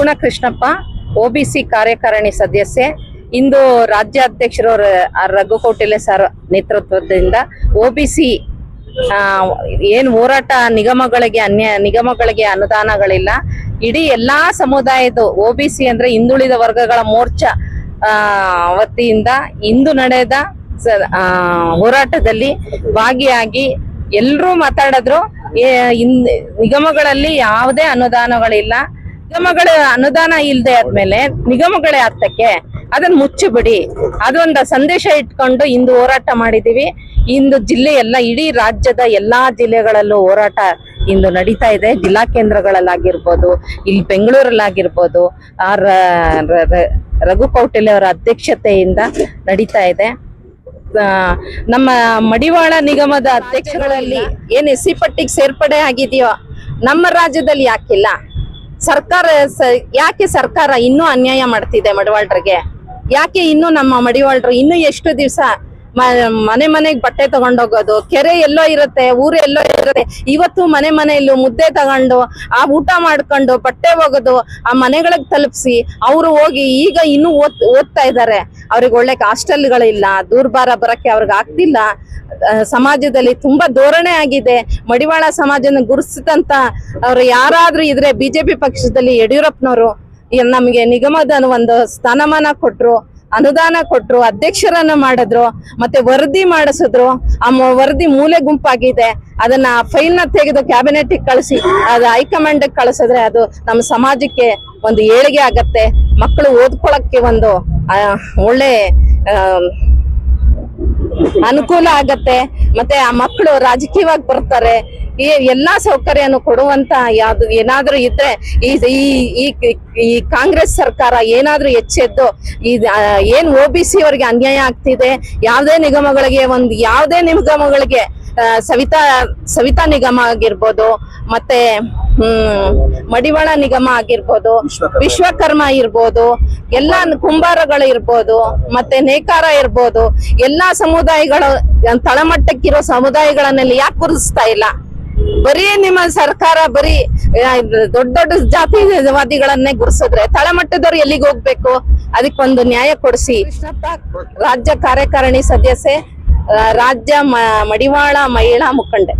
Suguna Krishnappa O B C ಕಾರ್ಯಕಾರಿಣಿ ಸದಸ್ಯೆ, ಇಂದು ರಾಜ್ಯಾಧ್ಯಕ್ಷರು ರಘು ಕೌಟಿಲ್ಯ ಸರ್ ನೇತೃತ್ವದಿಂದ ಒಬಿಸಿ ಏನ್ ಹೋರಾಟ ನಿಗಮಗಳಿಗೆ ಅನ್ಯ, ನಿಗಮಗಳಿಗೆ ಅನುದಾನಗಳಿಲ್ಲ. ಇಡೀ ಎಲ್ಲಾ ಸಮುದಾಯದ ಒಬಿಸಿ ಅಂದ್ರೆ ಹಿಂದುಳಿದ ವರ್ಗಗಳ ಮೋರ್ಚಾ ವತಿಯಿಂದ ಇಂದು ನಡೆದ ಸ- ಹೋರಾಟದಲ್ಲಿ ಭಾಗಿಯಾಗಿ ಎಲ್ಲರೂ ಮಾತಾಡಿದ್ರು. ನಿಗಮಗಳಲ್ಲಿ ಯಾವುದೇ ಅನುದಾನಗಳಿಲ್ಲ. ನಿಗಮಗಳ ಅನುದಾನ ಇಲ್ಲದೆ ಆದ್ಮೇಲೆ ನಿಗಮಗಳೇ ಆಗ್ತಕ್ಕೆ ಅದನ್ನ ಮುಚ್ಚಿಬಿಡಿ. ಅದೊಂದು ಸಂದೇಶ ಇಟ್ಕೊಂಡು ಇಂದು ಹೋರಾಟ ಮಾಡಿದೀವಿ. ಇಂದು ಜಿಲ್ಲೆ ಎಲ್ಲ, ಇಡೀ ರಾಜ್ಯದ ಎಲ್ಲಾ ಜಿಲ್ಲೆಗಳಲ್ಲೂ ಹೋರಾಟ ಇಂದು ನಡೀತಾ ಇದೆ. ಜಿಲ್ಲಾ ಕೇಂದ್ರಗಳಲ್ಲಾಗಿರ್ಬೋದು, ಇಲ್ಲಿ ಬೆಂಗಳೂರಲ್ಲಾಗಿರ್ಬೋದು, ಆ ರಘು ಕೌಟಿಲ್ಯ ಅವರ ಅಧ್ಯಕ್ಷತೆಯಿಂದ ನಡೀತಾ ಇದೆ. ನಮ್ಮ ಮಡಿವಾಳ ನಿಗಮದ ಅಧ್ಯಕ್ಷಗಳಲ್ಲಿ ಏನ್ ಎಸ್ ಸಿ ಪಟ್ಟಿಗೆ ಸೇರ್ಪಡೆ ಆಗಿದೆಯೋ, ನಮ್ಮ ರಾಜ್ಯದಲ್ಲಿ ಯಾಕಿಲ್ಲ. ಸರ್ಕಾರ ಯಾಕೆ ಸರ್ಕಾರ ಇನ್ನೂ ಅನ್ಯಾಯ ಮಾಡ್ತಿದೆ ಮಡಿವಾಳ್ರಿಗೆ? ಯಾಕೆ ಇನ್ನು ನಮ್ಮ ಮಡಿವಾಳ್ರು ಇನ್ನು ಎಷ್ಟು ದಿವಸ ಮನೆ ಮನೆಗೆ ಬಟ್ಟೆ ತಗೊಂಡೋಗೋದು, ಕೆರೆ ಎಲ್ಲೋ ಇರುತ್ತೆ, ಊರು ಎಲ್ಲೋ ಇರುತ್ತೆ, ಇವತ್ತು ಮನೆ ಮನೆಯಲ್ಲೂ ಮುದ್ದೆ ತಗೊಂಡು, ಆ ಊಟ ಮಾಡ್ಕೊಂಡು ಬಟ್ಟೆ ಹೋಗೋದು ಆ ಮನೆಗಳಿಗೆ ತಲುಪಿಸಿ, ಅವರು ಹೋಗಿ ಈಗ ಇನ್ನೂ ಓದ್, ಓದ್ತಾ ಇದ್ದಾರೆ. ಅವ್ರಿಗೆ ಒಳ್ಳೆ ಹಾಸ್ಟೆಲ್ಗಳಿಲ್ಲ ದೂರ್ಬಾರ ಬರಕ್ಕೆ ಅವ್ರಿಗೆ ಆಗ್ತಿಲ್ಲ. ಸಮಾಜದಲ್ಲಿ ತುಂಬಾ ಧೋರಣೆ ಆಗಿದೆ. ಮಡಿವಾಳ ಸಮಾಜನ ಗುರುಸಿದಂತ ಅವ್ರು ಯಾರಾದ್ರೂ ಇದ್ರೆ ಬಿಜೆಪಿ ಪಕ್ಷದಲ್ಲಿ ಯಡಿಯೂರಪ್ಪನವರು ನಮ್ಗೆ ನಮಗೆ ನಿಗಮದ ಒಂದು ಸ್ಥಾನಮಾನ ಕೊಟ್ರು. ಅನುದಾನ ಕೊಟ್ರು, ಅಧ್ಯಕ್ಷರನ್ನ ಮಾಡಿದ್ರು, ಮತ್ತೆ ವರದಿ ಮಾಡಿಸಿದ್ರು. ಆ ವರದಿ ಮೂಲೆ ಗುಂಪಾಗಿದೆ. ಅದನ್ನ ಫೈಲ್ನ ತೆಗೆದು ಕ್ಯಾಬಿನೆಟ್ ಕಳಿಸಿ, ಅದು ಹೈಕಮಾಂಡ್ ಕಳಿಸಿದ್ರೆ ಅದು ನಮ್ಮ ಸಮಾಜಕ್ಕೆ ಒಂದು ಏಳಿಗೆ ಆಗತ್ತೆ. ಮಕ್ಕಳು ಓದ್ಕೊಳಕ್ಕೆ ಒಂದು ಒಳ್ಳೆ ಅನುಕೂಲ ಆಗತ್ತೆ. ಮತ್ತೆ ಆ ಮಕ್ಕಳು ರಾಜಕೀಯವಾಗಿ ಬರ್ತಾರೆ. ಈ ಎಲ್ಲಾ ಸೌಕರ್ಯನು ಕೊಡುವಂತ ಯಾವ್ದು ಏನಾದ್ರೂ ಇದ್ರೆ ಈ ಈ ಈ- ಕಾಂಗ್ರೆಸ್ ಸರ್ಕಾರ ಏನಾದ್ರೂ ಹೆಚ್ಚೆದ್ದು ಈ ಏನ್ ಒ ಬಿ ಸಿ ಅವರಿಗೆ ಅನ್ಯಾಯ ಆಗ್ತಿದೆ ಯಾವ್ದೇ ನಿಗಮಗಳಿಗೆ ಒಂದು ಯಾವ್ದೇ ನಿಗಮಗಳಿಗೆ ಸವಿತಾ ಸವಿತಾ ನಿಗಮ ಆಗಿರ್ಬೋದು ಮತ್ತೆ ಹ್ಮ್ ಮಡಿವಾಳ ನಿಗಮ ಆಗಿರ್ಬೋದು ವಿಶ್ವಕರ್ಮ ಇರ್ಬೋದು ಎಲ್ಲಾ ಕುಂಬಾರಗಳು ಇರ್ಬೋದು ಮತ್ತೆ ನೇಕಾರ ಇರ್ಬೋದು ಎಲ್ಲಾ ಸಮುದಾಯಗಳು ತಳಮಟ್ಟಕ್ಕಿರೋ ಸಮುದಾಯಗಳನ್ನೆಲ್ಲ ಯಾಕೆ ಗುರುತಿಸ್ತಾ ಇಲ್ಲ? ಬರೀ ನಿಮ್ಮ ಸರ್ಕಾರ ಬರೀ ದೊಡ್ಡ ದೊಡ್ಡ ಜಾತಿವಾದಿಗಳನ್ನೇ ಗುರ್ಸಿದ್ರೆ ತಳಮಟ್ಟದವ್ರು ಎಲ್ಲಿಗೆ ಹೋಗ್ಬೇಕು? ಅದಕ್ಕೊಂದು ನ್ಯಾಯ ಕೊಡಿಸಿ. ರಾಜ್ಯ ಕಾರ್ಯಕಾರಿಣಿ ಸದಸ್ಯೆ ರಾಜ್ಯ ಮಡಿವಾಳ ಮಹಿಳಾ ಮುಖಂಡೆ.